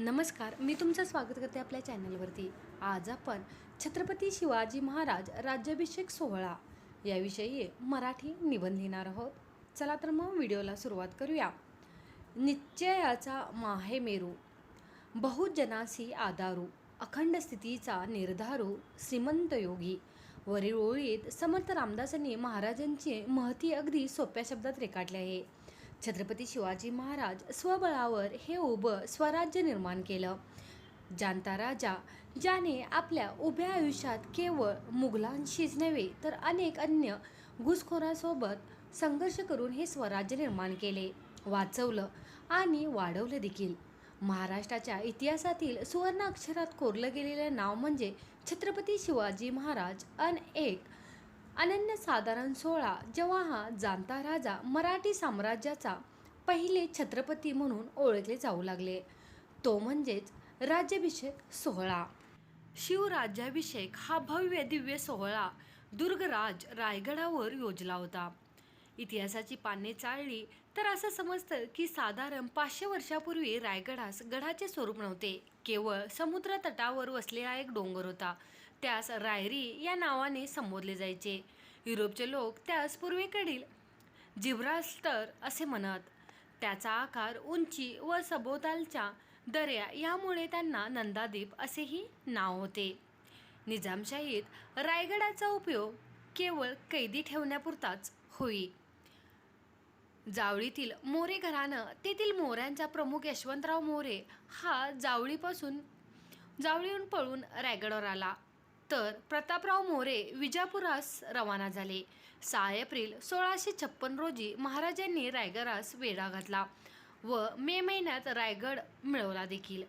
नमस्कार मी तुमचं स्वागत करते आपल्या चॅनलवरती. आज आपण छत्रपती शिवाजी महाराज राज्याभिषेक सोहळा याविषयी मराठी निबंध लिहिणार आहोत. चला तर मग व्हिडिओला सुरुवात करूया. निश्चयाचा माहे मेरू बहुजनासी आदारू अखंड स्थितीचा निर्धारू श्रीमंत योगी वरील ओळीत समर्थ रामदासांनी महाराजांची महती अगदी सोप्या शब्दात रेखाटले आहे. छत्रपती शिवाजी महाराज स्वबळावर हे उभं स्वराज्य निर्माण केलं. जाणता राजा ज्याने आपल्या उभ्या आयुष्यात केवळ मुघलांशीच नव्हे तर अनेक अन्य घुसखोरांसोबत संघर्ष करून हे स्वराज्य निर्माण केले वाचवलं आणि वाढवलं देखील. महाराष्ट्राच्या इतिहासातील सुवर्ण अक्षरात कोरलं गेलेलं नाव म्हणजे छत्रपती शिवाजी महाराज अन एक अनन्यसाधारण सोहळा जेव्हा हा जाणता राजा मराठी साम्राज्याचा पहिले छत्रपती म्हणून ओळखले जाऊ लागले. तो म्हणजेच राज्याभिषेक सोहळा. शिवराज्याभिषेक हा भव्य दिव्य सोहळा दुर्गराज रायगडावर योजला होता. इतिहासाची पाने चाळली तर असं समजतं की साधारण पाचशे वर्षापूर्वी रायगडास गडाचे स्वरूप नव्हते. केवळ समुद्र तटावर वसलेला एक डोंगर होता. त्यास रायरी या नावाने संबोधले जायचे. युरोपचे लोक त्यास पूर्वेकडील जिब्रास्टर असे म्हणत. त्याचा आकार उंची व सभोवतालच्या दर्या यामुळे त्यांना नंदादीप असेही नाव होते. निजामशाहीत रायगडाचा उपयोग केवळ कैदी ठेवण्यापुरताच होई. जावळीतील मोरे घराणं तेथील मोऱ्यांचा प्रमुख यशवंतराव मोरे हा जावळीपासून जावळीहून पळून रायगडावर आला. तर प्रतापराव मोरे विजापुरास रवाना झाले. सहा एप्रिल सोळाशे छप्पन रोजी महाराजांनी रायगडास वेढा घातला व मे महिन्यात रायगड मिळवला देखील.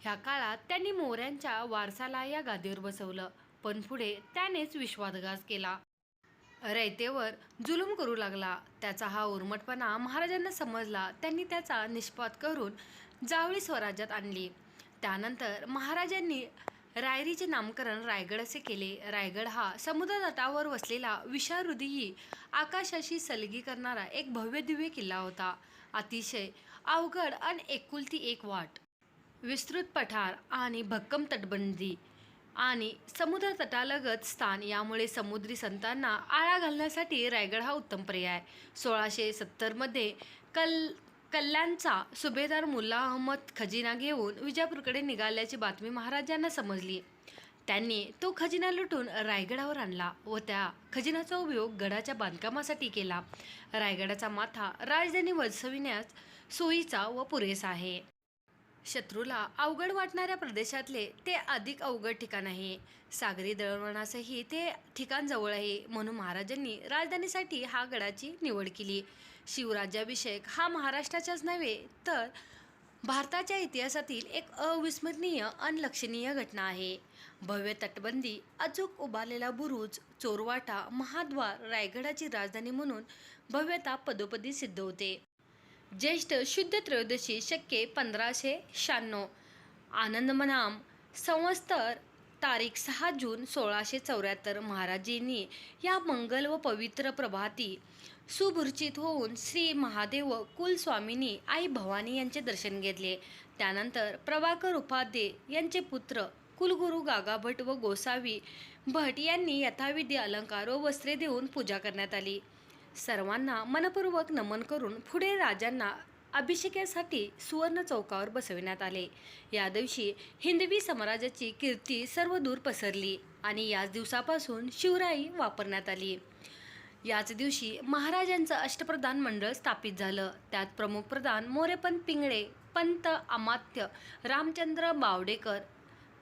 ह्या काळात त्यांनी मोऱ्यांच्या वारसाला या गादीवर बसवलं पण पुढे त्यानेच विश्वासघात केला. रयतेवर जुलूम करू लागला. त्याचा हा उर्मटपणा महाराजांना समजला. त्यांनी त्याचा निष्पात करून जावळी स्वराज्यात आणली. त्यानंतर महाराजांनी रायरीचे नामकरण रायगड असे केले. रायगड हा समुद्रतटावर वसलेला विषाहृदयी आकाशाशी सलगी करणारा एक भव्यदिव्य किल्ला होता. अतिशय अवघड आणि एकुलती एक वाट. विस्तृत पठार आणि भक्कम तटबंदी आणि समुद्र तटालगत स्थान यामुळे समुद्री संतांना आळा घालण्यासाठी रायगड हा उत्तम पर्याय. सोळाशे सत्तरमध्ये कल कल्याणचा सुभेदार मुल्ला अहमद खजिना घेऊन विजापूरकडे निघाल्याची बातमी महाराजांना समजली. त्यांनी तो खजिना लुटून रायगडावर आणला व त्या खजिन्याचा उपयोग गडाच्या बांधकामासाठी केला. रायगडाचा माथा राजधानी वसविण्यास सोयीचा व पुरेसा आहे. शत्रूला अवघड वाटणाऱ्या प्रदेशातले ते अधिक अवघड ठिकाण आहे. सागरी दळणवळणासही ते ठिकाण जवळ आहे म्हणून महाराजांनी राजधानीसाठी हा गडाची निवड केली. शिवराज्याभिषेक हा महाराष्ट्राच्याच नव्हे तर भारताच्या इतिहासातील एक अविस्मरणीय आणि लक्षणीय घटना आहे. भव्य तटबंदी अचूक उभारलेला बुरुज चोरवाटा महाद्वार रायगडाची राजधानी म्हणून भव्यता पदोपदी सिद्ध होते. ज्येष्ठ शुद्ध त्रयोदशी शक्य पंधराशे शहाण्णव. आनंदमनाम संवत्सर तारीख सहा जून सोळाशे चौऱ्याहत्तर महाराजींनी या मंगल व पवित्र प्रभाती सुभूर्चित होऊन श्री महादेव कुलस्वामिनी आई भवानी यांचे दर्शन घेतले. त्यानंतर प्रभाकर उपाध्ये यांचे पुत्र कुलगुरू गागा भट व गोसावी भट यांनी यथाविधी अलंकार व वस्त्रे देऊन पूजा करण्यात आली. सर्वांना मनपूर्वक नमन करून पुढे राजांना अभिषेकासाठी सुवर्ण चौकावर बसविण्यात आले. या दिवशी हिंदवी साम्राज्याची कीर्ती सर्व दूर पसरली आणि याच दिवसापासून शिवराई वापरण्यात आली. याच दिवशी महाराजांचं अष्टप्रधान मंडळ स्थापित झालं. त्यात प्रमुख प्रधान मोरेपंत पिंगळे पंत अमात्य रामचंद्र बावडेकर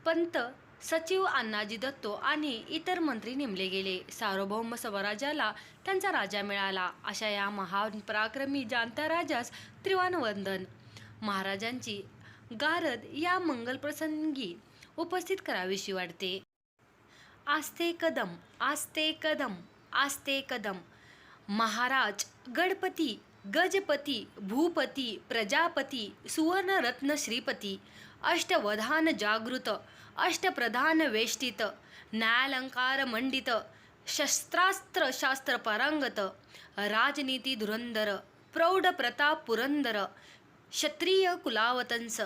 पंत सचिव अण्णाजी दत्तो आणि इतर मंत्री नेमले गेले. सार्वभौम स्वराज्याला त्यांचा राजा मिळाला. अशा या महान पराक्रमी जाणत्या राजास त्रिवानवंदन. महाराजांची गारद या मंगलप्रसंगी उपस्थित करावीशी वाटते. आस्ते कदम आस्ते कदम आस्ते कदम. महाराज गणपती गजपती भूपती प्रजापती सुवर्णरत्न श्रीपती अष्टवधान जागृत अष्टप्रधान वेष्टित न्यायालंकार मंडित शस्त्रास्त्र शास्त्र परांगत राजनीती धुरंधर प्रौढ प्रताप पुरंदर क्षत्रिय कुलावतंस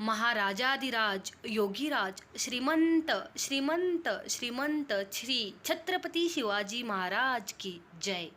महाराजाधिराज योगीराज श्रीमंत श्रीमंत श्रीमंत श्री छत्रपती शिवाजी महाराज की जय।